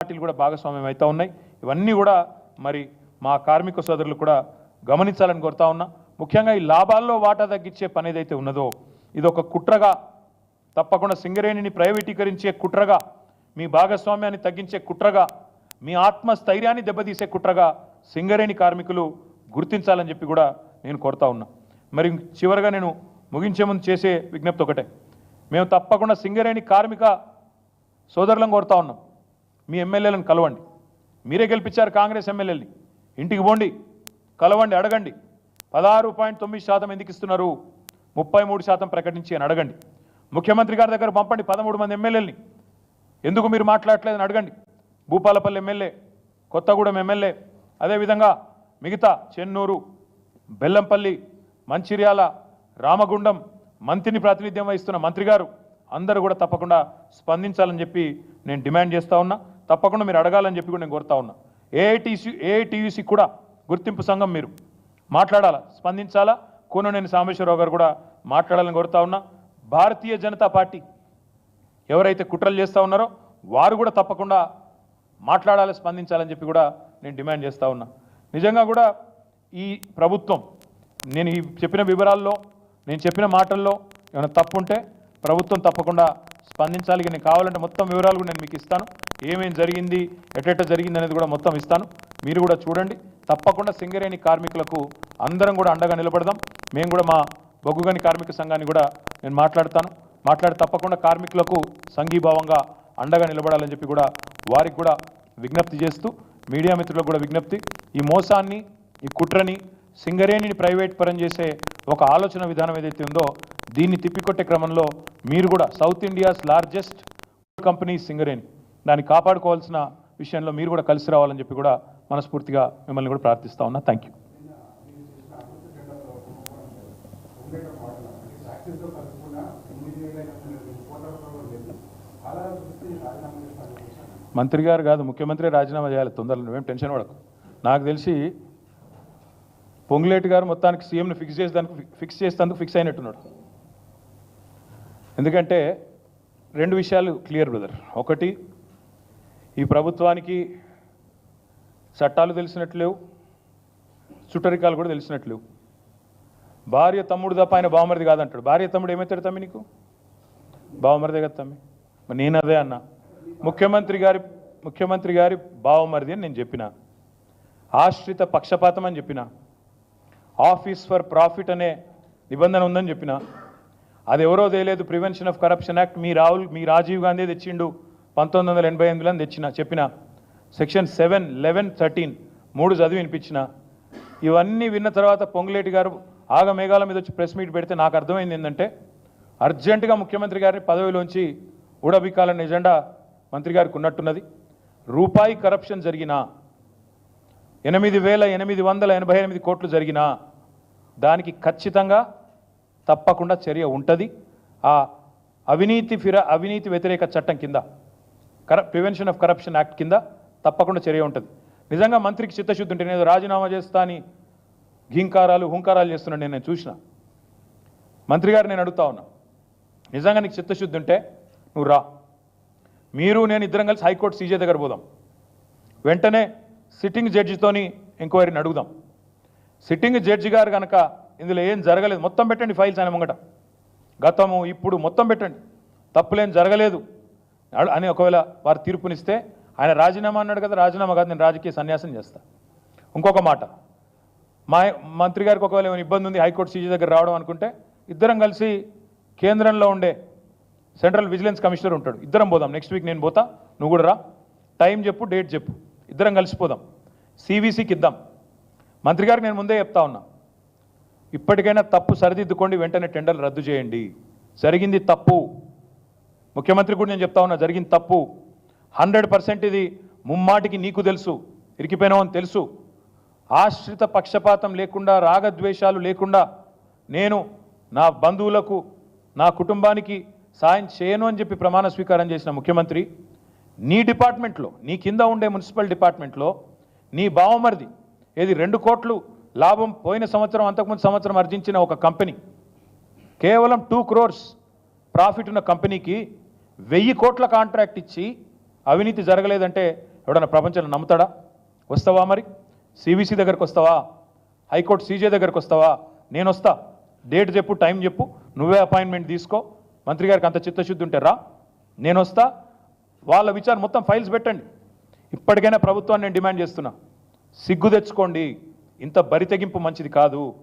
పార్టీలు కూడా భాగస్వామ్యం అవుతా ఉన్నాయి. ఇవన్నీ కూడా మరి మా కార్మిక సోదరులు కూడా గమనించాలని కోరుతా ఉన్నా. ముఖ్యంగా ఈ లాభాల్లో వాటా తగ్గించే పని ఏదైతే ఉన్నదో ఇది ఒక కుట్రగా తప్పకుండా సింగరేణిని ప్రైవేటీకరించే కుట్రగా మీ భాగస్వామ్యాన్ని తగ్గించే కుట్రగా మీ ఆత్మస్థైర్యాన్ని దెబ్బతీసే కుట్రగా సింగరేణి కార్మికులు గుర్తించాలని చెప్పి కూడా నేను కోరుతా ఉన్నా. మరి చివరగా నేను ముగించే ముందు చేసే విజ్ఞప్తి ఒకటే. మేము తప్పకుండా సింగరేణి కార్మిక సోదరులను కోరుతా ఉన్నాం. మీ ఎమ్మెల్యేలను కలవండి. మీరే గెలిపించారు కాంగ్రెస్ ఎమ్మెల్యేని ఇంటికి పోండి కలవండి అడగండి. పదహారు పాయింట్ తొమ్మిది శాతం ఎందుకు ఇస్తున్నారు? ముప్పై మూడు శాతం ప్రకటించి అని అడగండి. ముఖ్యమంత్రి గారి దగ్గర పంపండి పదమూడు మంది ఎమ్మెల్యేలని. ఎందుకు మీరు మాట్లాడట్లేదని అడగండి. భూపాలపల్లి ఎమ్మెల్యే కొత్తగూడెం ఎమ్మెల్యే అదేవిధంగా మిగతా చెన్నూరు బెల్లంపల్లి మంచిర్యాల రామగుండం మంత్రిని ప్రాతినిధ్యం వహిస్తున్న మంత్రి గారు అందరూ కూడా తప్పకుండా స్పందించాలని చెప్పి నేను డిమాండ్ చేస్తా ఉన్నా. తప్పకుండా మీరు అడగాలని చెప్పి కూడా నేను కోరుతా ఉన్నా. ఏఐటీసీ ఏఐటీయూసీ కూడా గుర్తింపు సంఘం మీరు. మాట్లాడాలా? స్పందించాలా? కూననేని సాంబేశ్వరరావు గారు కూడా మాట్లాడాలని కోరుతా ఉన్నా. భారతీయ జనతా పార్టీ ఎవరైతే కుట్రలు చేస్తూ ఉన్నారో వారు కూడా తప్పకుండా మాట్లాడాలి స్పందించాలని చెప్పి కూడా నేను డిమాండ్ చేస్తూ ఉన్నా. నిజంగా కూడా ఈ ప్రభుత్వం నేను ఈ చెప్పిన వివరాల్లో నేను చెప్పిన మాటల్లో ఏమైనా తప్పు ఉంటే ప్రభుత్వం తప్పకుండా స్పందించాలి. నేను కావాలంటే మొత్తం వివరాలు కూడా నేను మీకు ఇస్తాను. ఏమేం జరిగింది ఎటెట జరిగింది అనేది కూడా మొత్తం ఇస్తాను. మీరు కూడా చూడండి. తప్పకుండా సింగరేణి కార్మికులకు అందరం కూడా అండగా నిలబడదాం. మేము కూడా మా బొగ్గుగని కార్మిక సంఘాన్ని కూడా నేను మాట్లాడతాను. మాట్లాడి తప్పకుండా కార్మికులకు సంఘీభావంగా అండగా నిలబడాలని చెప్పి కూడా వారికి కూడా విజ్ఞప్తి చేస్తూ మీడియా మిత్రులకు కూడా విజ్ఞప్తి. ఈ మోసాన్ని ఈ కుట్రని సింగరేణిని ప్రైవేట్ పరం చేసే ఒక ఆలోచన విధానం ఏదైతే ఉందో దీన్ని తిప్పికొట్టే క్రమంలో మీరు కూడా south India's largest company Singareni. దాన్ని కాపాడుకోవాల్సిన విషయంలో మీరు కూడా కలిసి రావాలని చెప్పి కూడా మనస్ఫూర్తిగా మిమ్మల్ని కూడా ప్రార్థిస్తా ఉన్నా. థ్యాంక్ యూ మంత్రి గారు కాదు ముఖ్యమంత్రి రాజీనామా చేయాలి. తొందరలో నువ్వేం టెన్షన్ పడకు. నాకు తెలిసి పొంగులేటి గారు మొత్తానికి సీఎంని ఫిక్స్ చేసేదానికి ఫిక్స్ చేసేందుకు ఫిక్స్ అయినట్టున్నాడు. ఎందుకంటే రెండు విషయాలు క్లియర్ బ్రదర్ ఒకటి ఈ ప్రభుత్వానికి చట్టాలు తెలిసినట్లు లేవు చుట్టరికాలు కూడా తెలిసినట్లు లేవు. భార్య తమ్ముడు తప్ప ఆయన బావమరిది కాదంటాడు. భార్య తమ్ముడు ఏమవుతాడు తమ్మి నీకు? బావమరిదే కదా తమ్మి? మరి నేను అదే అన్నా. ముఖ్యమంత్రి గారి ముఖ్యమంత్రి గారి బావమరిది అని నేను చెప్పిన. ఆశ్రిత పక్షపాతం అని చెప్పిన. ఆఫీస్ ఫర్ ప్రాఫిట్ అనే నిబంధన ఉందని చెప్పిన. అది ఎవరో తెలియదు. ప్రివెన్షన్ ఆఫ్ కరప్షన్ యాక్ట్ మీ రాహుల్ మీ రాజీవ్ గాంధీ తెచ్చిండు. పంతొమ్మిది వందల ఎనభై ఎనిమిదిలో తెచ్చిన చెప్పిన సెక్షన్ సెవెన్ లెవెన్ థర్టీన్ మూడు చదివి వినిపించిన. ఇవన్నీ విన్న తర్వాత పొంగులేటి గారు ఆగమేఘాల మీద వచ్చి ప్రెస్ మీట్ పెడితే నాకు అర్థమైంది ఏంటంటే అర్జెంటుగా ముఖ్యమంత్రి గారిని పదవిలోంచి ఊడబిక్కాలన్న ఎజెండా మంత్రి గారికి ఉన్నట్టున్నది. రూపాయి కరప్షన్ జరిగినా ఎనిమిది వేల ఎనిమిది వందల ఎనభై ఎనిమిది కోట్లు జరిగినా దానికి ఖచ్చితంగా తప్పకుండా చర్య ఉంటుంది. ఆ అవినీతి ఫిర అవినీతి వ్యతిరేక చట్టం కింద కర ప్రివెన్షన్ ఆఫ్ కరప్షన్ యాక్ట్ కింద తప్పకుండా చర్య ఉంటుంది. నిజంగా మంత్రికి చిత్తశుద్ధి ఉంటే నేను రాజీనామా చేస్తా అని ఘీంకారాలు హుంకారాలు చేస్తున్నాను నేను చూసిన. మంత్రి గారు నేను అడుగుతా ఉన్నా. నిజంగా నీకు చిత్తశుద్ధి ఉంటే నువ్వు రా. మీరు నేను ఇద్దరం కలిసి హైకోర్టు సీజే దగ్గర పోదాం. వెంటనే సిట్టింగ్ జడ్జితోని ఎంక్వైరీని అడుగుదాం. సిట్టింగ్ జడ్జి గారు కనుక ఇందులో ఏం జరగలేదు మొత్తం పెట్టండి ఫైల్స్ ఆయన ముంగట. గతము ఇప్పుడు మొత్తం పెట్టండి. తప్పులేం జరగలేదు. అని ఒకవేళ వారు తీర్పునిస్తే ఆయన రాజీనామా అన్నాడు కదా రాజీనామా కాదు నేను రాజకీయ సన్యాసం చేస్తా. ఇంకొక మాట. మా మంత్రి గారికి ఒకవేళ ఏమైనా ఇబ్బంది ఉంది హైకోర్టు సీజీ దగ్గర రావడం అనుకుంటే ఇద్దరం కలిసి కేంద్రంలో ఉండే సెంట్రల్ విజిలెన్స్ కమిషనర్ ఉంటాడు. ఇద్దరం పోదాం నెక్స్ట్ వీక్ నేను పోతా నువ్వు కూడా రా. టైం చెప్పు డేట్ చెప్పు. ఇద్దరం కలిసిపోదాం సివిసికి ఇద్దాం. మంత్రి గారికి నేను ముందే చెప్తా ఉన్నా. ఇప్పటికైనా తప్పు సరిదిద్దుకోండి వెంటనే టెండర్లు రద్దు చేయండి. జరిగింది తప్పు. ముఖ్యమంత్రి కూడా నేను చెప్తా ఉన్నా జరిగింది తప్పు హండ్రెడ్ పర్సెంట్ ఇది ముమ్మాటికి నీకు తెలుసు ఇరికిపోయినావు అని తెలుసు. ఆశ్రిత పక్షపాతం లేకుండా రాగద్వేషాలు లేకుండా నేను నా బంధువులకు నా కుటుంబానికి సాయం చేయను అని చెప్పి ప్రమాణ స్వీకారం చేసిన ముఖ్యమంత్రి నీ డిపార్ట్మెంట్లో నీ కింద ఉండే మున్సిపల్ డిపార్ట్మెంట్లో నీ బావమరిది ఏది రెండు కోట్లు లాభం పోయిన సంవత్సరం అంతకుముందు సంవత్సరం ఆర్జించిన ఒక కంపెనీ కేవలం టూ క్రోర్స్ ప్రాఫిట్ ఉన్న కంపెనీకి వెయ్యి కోట్ల కాంట్రాక్ట్ ఇచ్చి అవినీతి జరగలేదంటే ఎవడన్నా ప్రపంచంలో నమ్ముతాడా? వస్తావా మరి? సివిసి దగ్గరకు వస్తావా? హైకోర్టు సీజే దగ్గరకు వస్తావా? నేను వస్తా. డేట్ చెప్పు టైం చెప్పు. నువ్వే అపాయింట్మెంట్ తీసుకో. మంత్రి గారికి అంత చిత్తశుద్ధి ఉంటే రా. నేను వస్తా. వాళ్ళ విచారం మొత్తం ఫైల్స్ పెట్టండి. ఇప్పటికైనా ప్రభుత్వాన్ని నేను డిమాండ్ చేస్తున్నా. సిగ్గు తెచ్చుకోండి. ఇంత బరితెగింపు మంచిది కాదు.